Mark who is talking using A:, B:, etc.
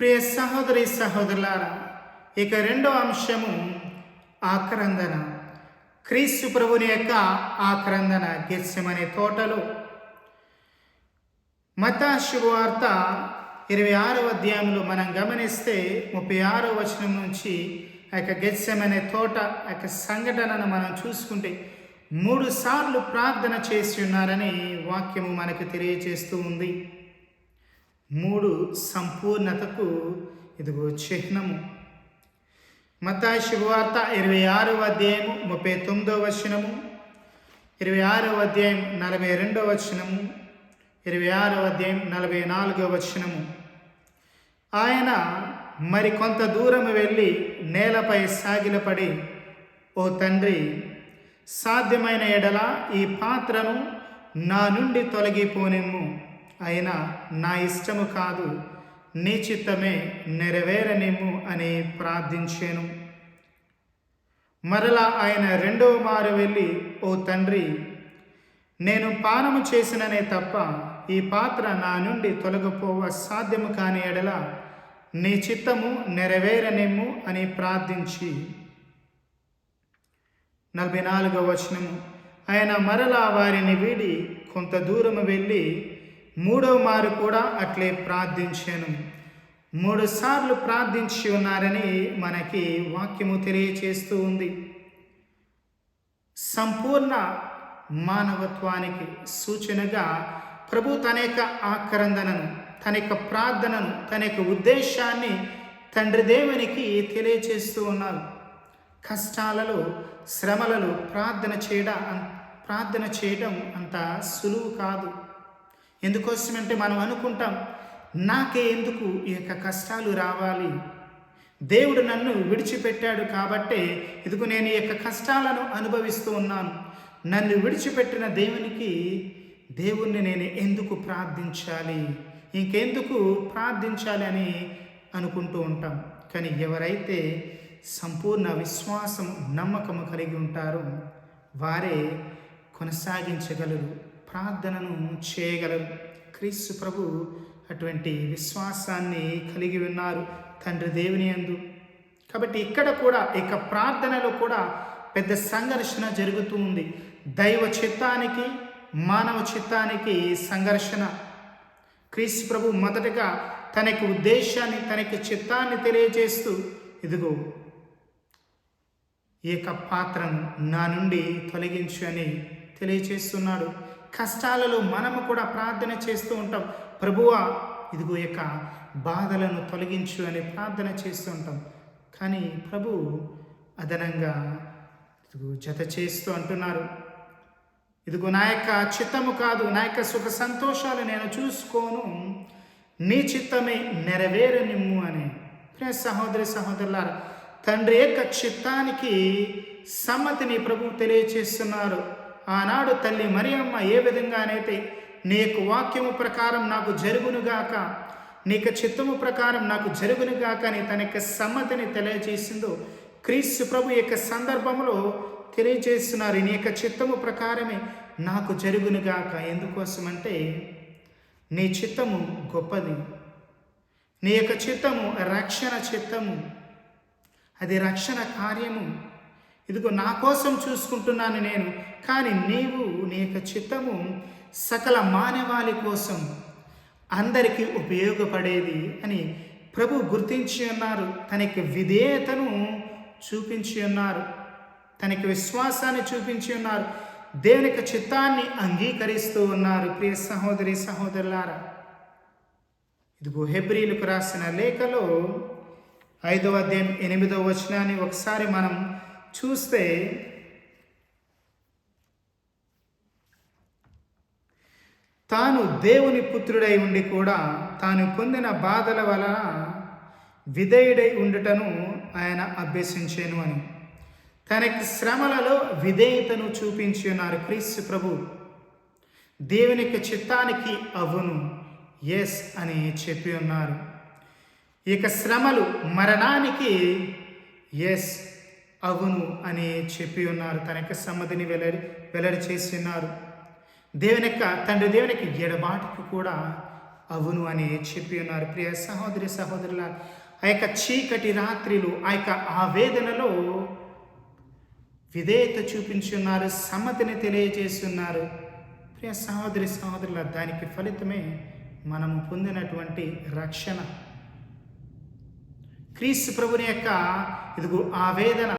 A: ప్రియ సహోదరి సహోదరులారా ఇక రెండో అంశము ఆక్రందన క్రీస్తు ప్రభుని యొక్క ఆక్రందన గెస్సమనే తోటలో మతా శుభవార్త ఇరవై ఆరవ అధ్యాయంలో మనం గమనిస్తే ముప్పై ఆరో వచనం నుంచి ఆ యొక్క గెస్సమనే తోట ఆ యొక్క సంఘటనను మనం చూసుకుంటే మూడు సార్లు ప్రార్థన చేసి ఉన్నారని వాక్యము మనకు తెలియజేస్తూ ఉంది మూడు సంపూర్ణతకు ఇదిగో చిహ్నము. మత శుభవార్త ఇరవై ఆరవ అధ్యాయము ముప్పై తొమ్మిదవ వచనము ఇరవై ఆరవ అధ్యాయం నలభై రెండవ వచనము ఇరవై ఆరవ అధ్యాయం నలభై నాలుగవ వచనము. ఆయన మరి కొంత దూరం వెళ్ళి నేలపై సాగిలపడి ఓ తండ్రి సాధ్యమైన ఎడల ఈ పాత్రను నా నుండి తొలగిపోనిమ్ము. అయినా నా ఇష్టము కాదు నీ చిత్తమే నెరవేరనేము అని ప్రార్థించాను. మరలా ఆయన రెండవ మారు వెళ్ళి ఓ తండ్రి నేను పానము చేసిననే తప్ప ఈ పాత్ర నా నుండి తొలగిపోవ సాధ్యము కాని ఎడల నీ చిత్తము నెరవేరనేము అని ప్రార్థించి. నలభై నాలుగవ వచనము. ఆయన మరలా వారిని వీడి కొంత దూరం వెళ్ళి మూడవమారు కూడా అట్లే ప్రార్థించాను. మూడు సార్లు ప్రార్థించి ఉన్నారని మనకి వాక్యము తెలియచేస్తూ ఉంది. సంపూర్ణ మానవత్వానికి సూచనగా ప్రభు తన యొక్క ఆక్రందనను తన యొక్క ప్రార్థనను తన యొక్క ఉద్దేశాన్ని తండ్రి దేవునికి తెలియచేస్తూ ఉన్నారు. కష్టాలలో శ్రమలలో ప్రార్థన చేయడం ప్రార్థన చేయడం అంత సులువు కాదు. ఎందుకోసమంటే మనం అనుకుంటాం నాకే ఎందుకు ఈ యొక్క కష్టాలు రావాలి? దేవుడు నన్ను విడిచిపెట్టాడు కాబట్టే ఎందుకు నేను ఈ యొక్క కష్టాలను అనుభవిస్తూ ఉన్నాను. నన్ను విడిచిపెట్టిన దేవునికి దేవుణ్ణి నేను ఎందుకు ప్రార్థించాలి? ఇంకెందుకు ప్రార్థించాలి అని అనుకుంటూ ఉంటాం. కానీ ఎవరైతే సంపూర్ణ విశ్వాసం నమ్మకము కలిగి ఉంటారో వారే కొనసాగించగలరు. ప్రార్థనను చేయగలరు. క్రీస్తు ప్రభు అటువంటి విశ్వాసాన్ని కలిగి ఉన్నారు తండ్రి దేవుని అందు కాబట్టి ఇక్కడ కూడా ఇక ప్రార్థనలో కూడా పెద్ద సంఘర్షణ జరుగుతూ ఉంది. దైవ చిత్తానికి మానవ చిత్తానికి సంఘర్షణ. క్రీస్తు ప్రభు మొదటగా తనకి ఉద్దేశాన్ని తనకి చిత్తాన్ని తెలియజేస్తూ ఇదిగో ఈ యొక్క పాత్రను నా నుండి తొలగించు అని తెలియజేస్తున్నాడు. కష్టాలలో మనము కూడా ప్రార్థన చేస్తూ ఉంటాం. ప్రభువా ఇదిగో యొక్క బాధలను తొలగించు అని ప్రార్థన చేస్తూ ఉంటాం. కానీ ప్రభు అదనంగా ఇదిగో జత చేస్తూ అంటున్నారు. ఇదిగో నా యొక్క చిత్తము కాదు నా యొక్క సుఖ సంతోషాలు నేను చూసుకోను. నీ చిత్తమే నెరవేరనిమ్ము అని. ప్రియ సహోదరి సహోదరులారు తండ్రి యొక్క చిత్తానికి సమ్మతిని ప్రభు తెలియచేస్తున్నారు. ఆనాడు తల్లి మరియమ్మ ఏ విధంగానైతే నీ యొక్క వాక్యము ప్రకారం నాకు జరుగునుగాక నీ యొక్క చిత్తము ప్రకారం నాకు జరుగునుగాక అని తన యొక్క సమ్మతిని తెలియజేసిందో క్రీస్తు ప్రభు యొక్క సందర్భంలో తెలియజేస్తున్నారు. నీ యొక్క చిత్తము ప్రకారమే నాకు జరుగునుగాక ఎందుకోసమంటే నీ చిత్తము గొప్పది. నీ యొక్క చిత్తము రక్షణ చిత్తము. అది రక్షణ కార్యము. ఇదిగో నా కోసం చూసుకుంటున్నాను నేను కానీ నీవు నీ యొక్క చిత్తము సకల మానవాళి కోసం అందరికీ ఉపయోగపడేది అని ప్రభు గుర్తించి ఉన్నారు. తనకి విధేయతను చూపించి ఉన్నారు. తనకి విశ్వాసాన్ని చూపించి ఉన్నారు. దేవుని యొక్క చిత్తాన్ని అంగీకరిస్తూ ఉన్నారు. ప్రియ సహోదరి సహోదరులారా ఇదిగో హెబ్రిలకు రాసిన లేఖలో ఐదవ అధ్యాయం ఎనిమిదవ వచనాన్ని ఒకసారి మనం చూస్తే తాను దేవుని పుత్రుడై ఉండి కూడా తాను పొందిన బాధల వలన విధేయుడై ఉండుటను ఆయన అభ్యసించాను అని. తనకి శ్రమలలో విధేయతను చూపించి ఉన్నారు క్రీస్తు ప్రభు. దేవుని యొక్క చిత్తానికి అవును ఎస్ అని చెప్పి ఉన్నారు. ఇక శ్రమలు మరణానికి ఎస్ అవును అని చెప్పి ఉన్నారు. తన యొక్క సమ్మతిని వెల్లడి వెల్లడి చేసి ఉన్నారు. దేవుని యొక్క తండ్రి దేవునికి ఎడబాటుకు కూడా అవును అని చెప్పి ఉన్నారు. ప్రియ సహోదరి సహోదరుల ఆ యొక్క చీకటి రాత్రిలు ఆ యొక్క ఆవేదనలో విధేయత చూపించున్నారు సమ్మతిని తెలియజేస్తున్నారు ప్రియ సహోదరి సహోదరుల దానికి ఫలితమే మనము పొందినటువంటి రక్షణ. క్రీస్తు ప్రభుని యొక్క ఇదిగో ఆవేదన